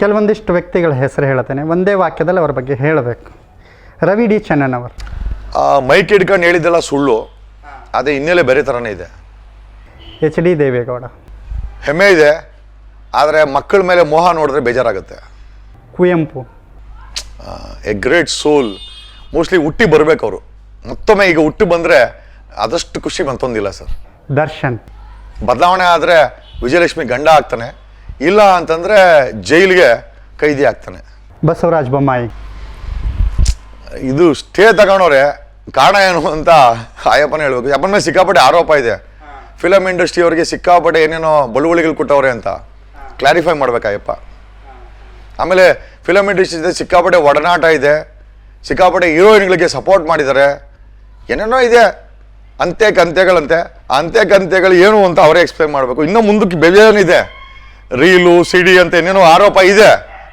ಕೆಲವೊಂದಿಷ್ಟು ವ್ಯಕ್ತಿಗಳ ಹೆಸರು ಹೇಳ್ತೇನೆ. ಒಂದೇ ವಾಕ್ಯದಲ್ಲಿ ಅವರ ಬಗ್ಗೆ ಹೇಳಬೇಕು. ರವಿ ಡಿ ಚೆನ್ನನ್ ಅವರು. ಮೈಕ್ ಹಿಡ್ಕೊಂಡು ಹೇಳಿದ್ದೆಲ್ಲ ಸುಳ್ಳು. ಅದೇ ಹಿನ್ನೆಲೆ ಬೇರೆ ಥರನೇ ಇದೆ. H D Devegowda. ಹೆಮ್ಮೆ ಇದೆ. ಆದರೆ ಮಕ್ಕಳ ಮೇಲೆ ಮೋಹ ನೋಡಿದ್ರೆ ಬೇಜಾರಾಗುತ್ತೆ. Kuvempu. A great soul. Mostly ಹುಟ್ಟಿ ಬರಬೇಕು ಅವರು. ಮತ್ತೊಮ್ಮೆ ಈಗ ಹುಟ್ಟಿ ಬಂದರೆ ಆದಷ್ಟು ಖುಷಿ ಮತ್ತೊಂದಿಲ್ಲ ಸರ್. ದರ್ಶನ್. ಬದಲಾವಣೆ ಆದರೆ ವಿಜಯಲಕ್ಷ್ಮಿ ಗಂಡ ಆಗ್ತಾನೆ. ಇಲ್ಲ ಅಂತಂದರೆ ಜೈಲಿಗೆ ಕೈದಿ ಆಗ್ತಾನೆ. ಬಸವರಾಜ ಬೊಮ್ಮಾಯಿ. ಇದು ಸ್ಟೇ ತಗೊಂಡವ್ರೆ ಕಾರಣ ಏನು ಅಂತ ಆಯಪ್ಪನ ಹೇಳ್ಬೇಕು. ಯಪ್ಪನ ಮೇಲೆ ಸಿಕ್ಕಾಪಟ್ಟೆ ಆರೋಪ ಇದೆ. ಫಿಲಮ್ ಇಂಡಸ್ಟ್ರಿ ಅವರಿಗೆ ಸಿಕ್ಕಾಪಟ್ಟೆ ಏನೇನೋ ಬಳುವಳಿಗಳು ಕೊಟ್ಟವ್ರೆ ಅಂತ ಕ್ಲಾರಿಫೈ ಮಾಡ್ಬೇಕು ಅಯ್ಯಪ್ಪ. ಆಮೇಲೆ ಫಿಲಮ್ ಇಂಡಸ್ಟ್ರಿ ಇದೆ ಸಿಕ್ಕಾಪಟ್ಟೆ ಒಡನಾಟ ಇದೆ ಸಿಕ್ಕಾಪಟ್ಟೆ ಹೀರೋಯಿನ್ಗಳಿಗೆ ಸಪೋರ್ಟ್ ಮಾಡಿದ್ದಾರೆ. ಏನೇನೋ ಇದೆ ಅಂತೆ ಕಂತೆಗಳಂತೆ ಅಂತ್ಯ ಅಂತೆ ಕಂತೆಗಳು ಏನು ಅಂತ ಅವರೇ ಎಕ್ಸ್ಪ್ಲೈನ್ ಮಾಡಬೇಕು. ಇನ್ನೂ ಮುಂದಕ್ಕೆ ಬೇಜಾನಿದೆ ರೀಲು ಸಿಡಿ ಅಂತ ಏನೇನೋ ಆರೋಪ ಇದೆ.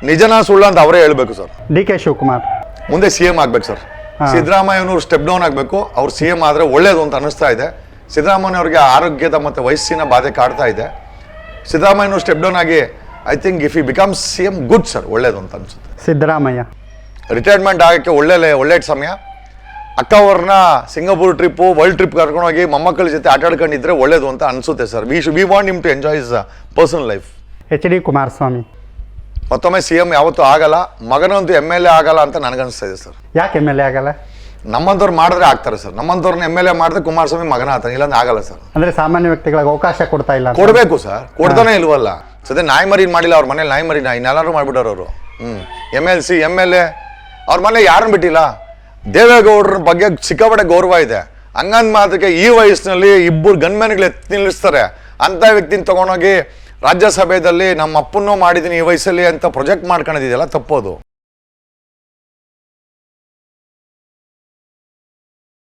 ನಿಜನಾ ಸುಳ್ಳು ಅಂತ ಅವರೇ ಹೇಳಬೇಕು ಸರ್. D K Shivakumar. ಮುಂದೆ ಸಿ ಎಂ ಆಗ್ಬೇಕು ಸರ್. ಸಿದ್ದರಾಮಯ್ಯನವರು ಸ್ಟೆಪ್ ಡೌನ್ ಆಗಬೇಕು. ಅವ್ರು ಸಿ ಎಂ ಆದರೆ ಒಳ್ಳೇದು ಅಂತ ಅನಿಸ್ತಾ ಇದೆ. ಸಿದ್ದರಾಮಯ್ಯವ್ರಿಗೆ ಆರೋಗ್ಯದ ಮತ್ತು ವಯಸ್ಸಿನ ಬಾಧೆ ಕಾಡ್ತಾ ಇದೆ. ಸಿದ್ದರಾಮಯ್ಯನವರು ಸ್ಟೆಪ್ ಡೌನ್ ಆಗಿ I think if you become C M good sir ಒಳ್ಳೇದು ಅಂತ ಅನಿಸುತ್ತೆ. ಸಿದ್ದರಾಮಯ್ಯ. ರಿಟೈರ್ಮೆಂಟ್ ಆಗೋಕ್ಕೆ ಒಳ್ಳೆ ಒಳ್ಳೆ ಸಮಯ. ಅಕ್ಕ ಅವ್ರನ್ನ ಸಿಂಗಾಪುರ್ ಟ್ರಿಪ್ಪು ವರ್ಲ್ಡ್ ಟ್ರಿಪ್ ಕರ್ಕೊಂಡೋಗಿ ಮೊಮ್ಮಕ್ಕಳ ಜೊತೆ ಆಟ ಆಡ್ಕೊಂಡಿದ್ರೆ ಒಳ್ಳೇದು ಅಂತ ಅನಿಸುತ್ತೆ sir we should we want him to enjoy his personal life H D Kumaraswamy ಮತ್ತೊಮ್ಮೆ ಸಿ ಎಂ ಯಾವತ್ತೂ ಆಗಲ್ಲ ಮಗನಂತೂ ಎಂ ಎಲ್ ಎ ಆಗಲ್ಲ ಅಂತ ನನಗನ್ನಿಸ್ತಾ ಇದೆ ಸರ್. ಯಾಕೆ ಎಂ ಎಲ್ ಎ ಆಗಲ್ಲ? ನಮ್ಮಂಥವ್ರು ಮಾಡಿದ್ರೆ ಆಗ್ತಾರೆ ಸರ್. ನಮ್ಮಂಥವ್ರನ್ನ ಎಂ ಎಲ್ ಎ ಮಾಡಿದ್ರೆ ಕುಮಾರಸ್ವಾಮಿ ಮಗನ ಆಗ್ತಾನೆ ಇಲ್ಲಾಂದ್ರೆ ಆಗಲ್ಲ ಸರ್. ಅಂದರೆ ಸಾಮಾನ್ಯ ವ್ಯಕ್ತಿಗಳಿಗೆ ಅವಕಾಶ ಕೊಡ್ತಾ ಇಲ್ಲ ಅಂತ. ಕೊಡಬೇಕು ಸರ್. ಕೊಡ್ತಾನೆ ಇಲ್ವಲ್ಲ. ಸದ್ಯ ನಾಯಿ ಮಾಡಿಲ್ಲ ಅವ್ರ ಮನೇಲಿ ನಾಯಿ ಮರಿನ ಇನ್ನೆಲ್ಲರೂ ಮಾಡ್ಬಿಟ್ಟವ್ರು ಅವರು. ಹ್ಞೂ M L C M L A ಅವ್ರ ಮನೆ ಯಾರನ್ನು ಬಿಟ್ಟಿಲ್ಲ? ದೇವೇಗೌಡರ ಬಗ್ಗೆ ಸಿಕ್ಕಾಪಟ್ಟೆ ಗೌರವ ಇದೆ. ಹಂಗಂದ್ ಮಾತ್ರಕ್ಕೆ ಈ ವಯಸ್ಸಿನಲ್ಲಿ ಇಬ್ಬರು ಗನ್ಮ್ಯಾನ್ಗಳು ಎತ್ತಿ ನಿಲ್ಲಿಸ್ತಾರೆ. ಅಂಥ ವ್ಯಕ್ತಿನ ತಗೊಂಡೋಗಿ ರಾಜ್ಯಸಭೆಯಲ್ಲಿ ನಮ್ಮ ಅಪ್ಪನ್ನೂ ಮಾಡಿದ್ದೀನಿ ಈ ವಯಸ್ಸಲ್ಲಿ ಅಂತ ಪ್ರೊಜೆಕ್ಟ್ ಮಾಡ್ಕೊಂಡಿದ್ದೀಯಲ್ಲ ತಪ್ಪೋದು